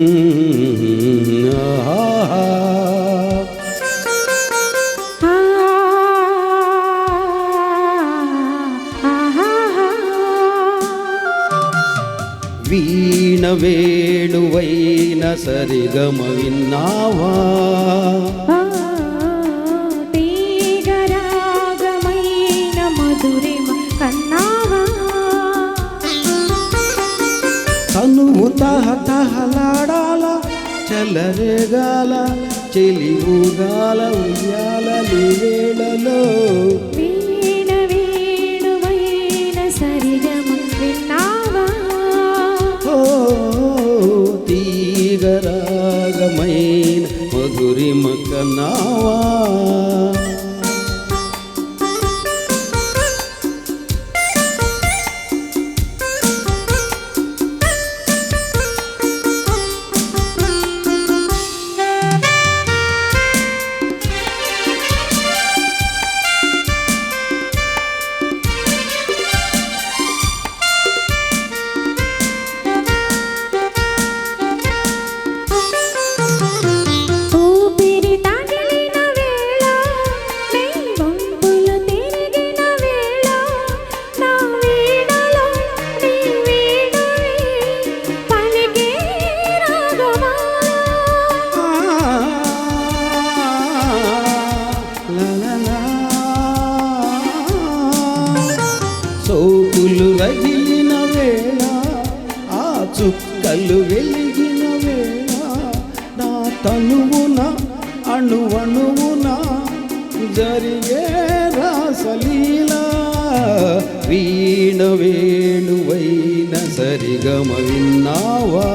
వీణ వేణువైన సరిగమ విన్నావా? తనువు తహ తహలాడాల చెలరేగాల చెలివుగాల ఉయ్యాల వేళలో తీగరాగమైన మధురిమ కన్నావా సోకులు రగిలిన వేళ ఆ చుక్కలు వెలిగిన వేళ నా తనువున అణువణువున జరిగే రాసలీల. వీణ వేణువైన సరిగమ విన్నావా?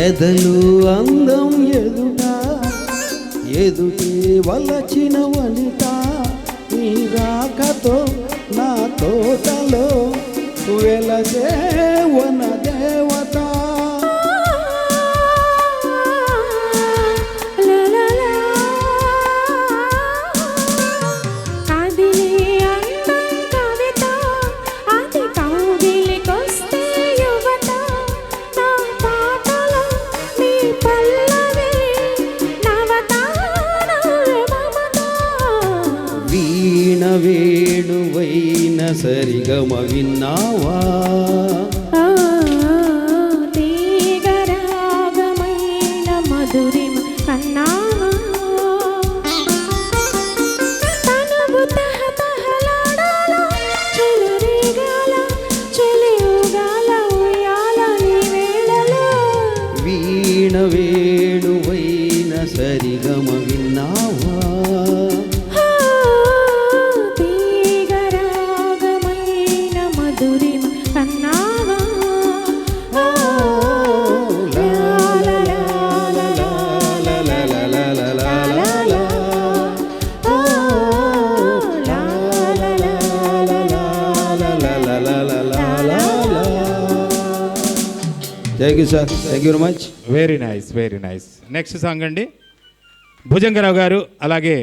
ఎదలు అందం ఎదుట ఎదుటే వలచిన వలి సరిగమ విన్నావా మధురిమ కన్నావా. వీణ వేణువైన సరిగమ విన్నావా కన్నావా. Thank you sir thank you very much very nice very nice next song అండి. భుజంగరావు గారు అలాగే